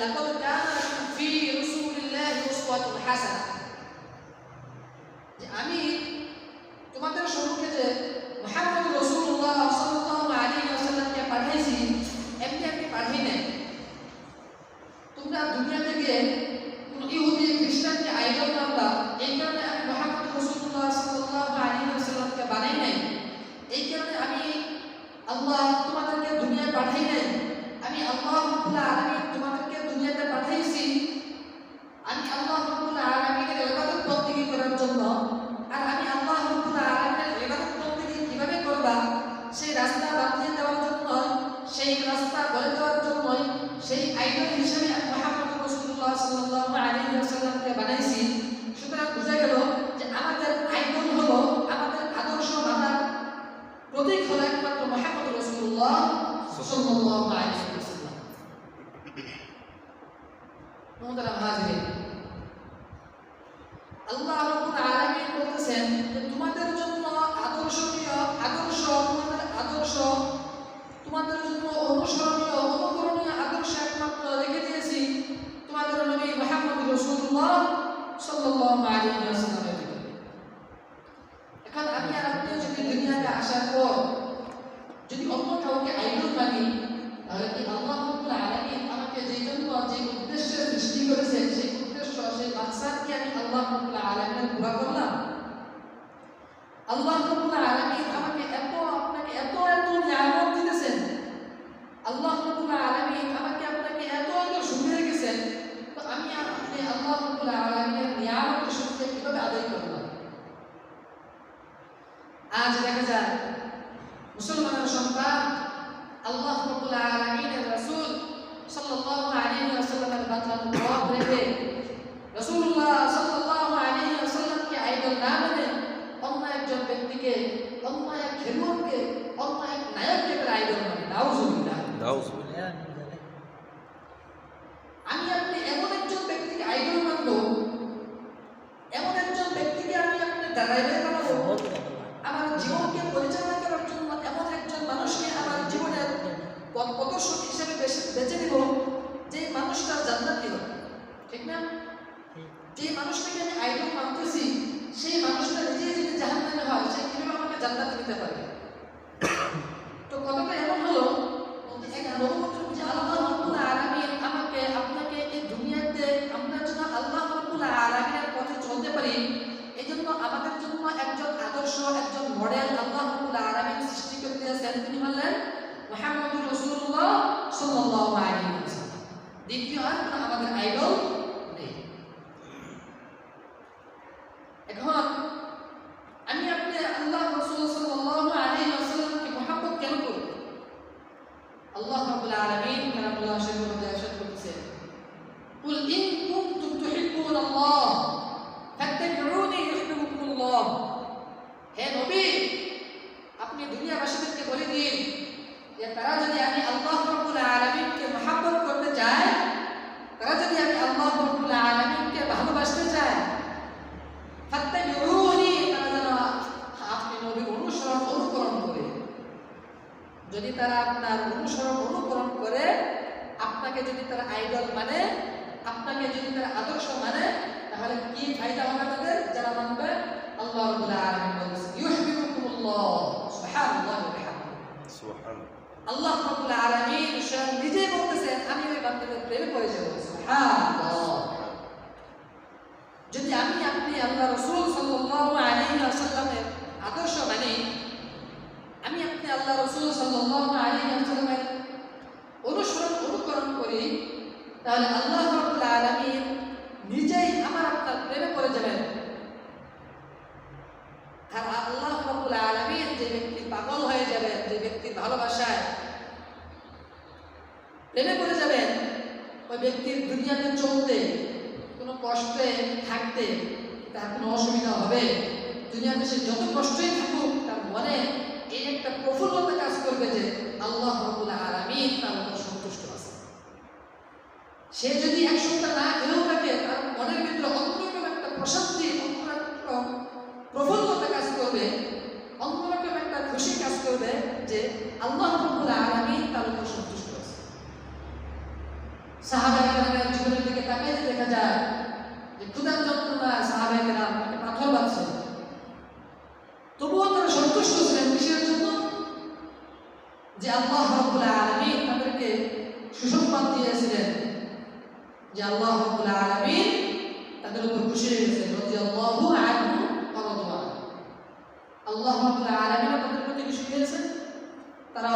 লাকাদ কানা লাকুম ফি রাসূলিল্লাহি উসওয়াতুন হাসানাহ যে আমি তোমাদের সম্মুখে যে মুহাম্মদ রাসূলুল্লাহ সাল্লাল্লাহু আলাইহি ওয়াসাল্লামকে পাঠাইছি এমনি এমনি পাঠাই নাই তোমরা দুনিয়াতে গিয়ে কোন ইহুদি খ্রিস্টানকে আইডল মানবা এই কারণে আমি মুহাম্মদ রাসূলুল্লাহ সাল্লাল্লাহু আলাইহি ওয়াসাল্লামকে বানাই নাই এই কারণে আমি আল্লাহ তোমাদেরকে দুনিয়ায় পাঠাই নাই আমি আল্লাহ রাব্বুল আলামিন তোমাদেরকে দুনিয়াতে পাঠাইছি আমি আল্লাহ রাব্বুল আলামিনের ইবাদত বন্দেগী করার জন্য আর আমি আল্লাহ রাব্বুল আলামিনের ইবাদত বন্দেগী কীভাবে করবা সেই রাস্তা বাতলিয়ে দেওয়ার জন্য সেই রাস্তা বলে দেওয়ার জন্য সেই আইডল হিসেবে আমি মুহাম্মদ রাসূলুল্লাহ সাল্লাল্লাহু আলাইহি ওয়াসাল্লামকে বানাইছি সুতরাং বোঝা গেল যে আমাদের আইডল হলো আমাদের আদর্শ মানার প্রতীক হলো একমাত্র মুহাম্মদ রাসূলুল্লাহ সাল্লাল্লাহু আলাইহি ওয়াসাল্লাম মোহতারাম এখন আমি আর আপনি যদি দুনিয়াতে আসার পর যদি অন্য কাউকে আইডল মানি তাহলে কি আল্লাহ আমাকে যে জন্য যে উদ্দেশ্যে সৃষ্টি করেছেন সেই উদ্দেশ্য সেই মাকসাদ কি আমি আল্লাহ রাব্বুল আলামিনের পুরা করলাম আল্লাহ রাব্বুল আলামিন আমাকে এত আপনাকে এত এত নিয়ামত দিতেছেন আল্লাহ রাব্বুল আলামিন আমাকে আপনাকে এত এত সুখে রেখেছেন তো আমি আর আপনি আল্লাহ রাব্বুল আলামিনের নিয়ামতের সুখে কীভাবে আদায় করলাম আজ দেখা যায় মুসলমানের সন্তান আল্লাহ রাব্বুল আলামিনের রাসূল সাল্লাল্লাহু আলাইহি ওয়াসাল্লামের বাতলানো জবাব রেখে রাসূলুল্লাহ সাল্লাল্লাহু আলাইহি ওয়াসাল্লামকে আইডল না মেনে অন্য একজন ব্যক্তিকে, অন্য এক খেলোয়াড়কে, অন্য এক নায়ককে তার আইডল মানে। নাউজুবিল্লাহ। নাউজুবিল্লাহ আমি আপনি এমন একজন ব্যক্তিকে আইডল মানবো এমন একজন ব্যক্তিকে আমি আপনি ড্রাইভার বানাবো আমার জীবনকে পরিচালনা করার জন্য এমন একজন মানুষকে আমার জীবনের পথ প্রদর্শক হিসেবে বেছে বেছে নিব যে মানুষটা জান্নাতি হবে ঠিক না যে মানুষটাকে আমি আইডল মানতেছি সেই মানুষটা নিজে যদি জাহান্নামে হয় সে কীভাবে আমাকে নিতে পারবে তো কথাটা এমন হলো এক নবুয়তের যে আল্লাহ রাব্বুল আলামিন আমাকে, আপনাকে এই দুনিয়াতে আমরা যেন আল্লাহ রাব্বুল আলামিনের পথে চলতে পারি এই আমাদের জন্য একজন আদর্শ, একজন মডেল আল্লাহ রাব্বুল আলামিন সৃষ্টি করে দিয়েছেন তিনি হলেন মুহাম্মদুর রাসূলুল্লাহ সাল্লাল্লাহু আলাইহি দ্বিতীয় আর আমাদের আইডল যে তারা যদি আমি আল্লাহ রাব্বুল আলামিনকে মহব্বত করতে চায়, তারা যদি আমি আল্লাহ রাব্বুল আলামিনকে ভালোবাসতে চায় আপনি নবীর অনুসরণ অনুকরণ করে। যদি তারা আপনার অনুসরণ অনুকরণ করে, আপনাকে যদি তারা আইডল মানে আপনাকে যদি তারা আদর্শ মানে তাহলে কি ফায়দা হবে তাদের? যারা মানবে, আল্লাহ রাব্বুল আল্লাহ নিজেই বলতেছেন আমি ওই বান্দাদের প্রেমে পড়ে যাব। সুবহানাল্লাহ যদি আমি আপনি আল্লাহ রাসূল সাল্লাল্লাহু আলাইহি ওয়াসাল্লামের আদর্শ মানি আমি আপনি আল্লাহ রাসূল সাল্লাল্লাহু আলাইহি ওয়াসাল্লামের অনুসরণ অনুকরণ করি তাহলে আল্লাহ রাব্বুল আলামিন নিজেই আমার আপনার প্রেমে পড়ে যাবেন আর আল্লাহ রাব্বুল আলামিন যে ব্যক্তি পাগল হয়ে যাবেন যে ব্যক্তি ভালোবাসায় প্রেমে পড়ে যাবেন। ওই ব্যক্তির দুনিয়াতে চলতে, কোনো কষ্টে থাকতে তার কোনো অসুবিধা হবে। দুনিয়াতে সে যত কষ্টই থাকুক, তার মনে এই একটা প্রফুল্লতা কাজ করবে যে আল্লাহ আর আমি তার উপর সন্তুষ্ট আছে। সে যদি এক সপ্তাহ না খেলেও থাকে, তার মনের আল্লাহ রাব্বুল আলামিন তার উপর সন্তুষ্ট আছে সাহাবা দেখা যায় যে ক্ষুদার তবুও তারা সন্তুষ্ট জন্য? যে আল্লাহ রব্বুল আলামিন তাদেরকে সুসংবাদ দিয়েছিলেন যে আল্লাহ রব্বুল আলামিন তাদের উপর খুশি হয়ে ওয়া রাদওয়ান আল্লাহ রব্বুল আলামিন তাদের প্রতি খুশি হয়েছেন। তারা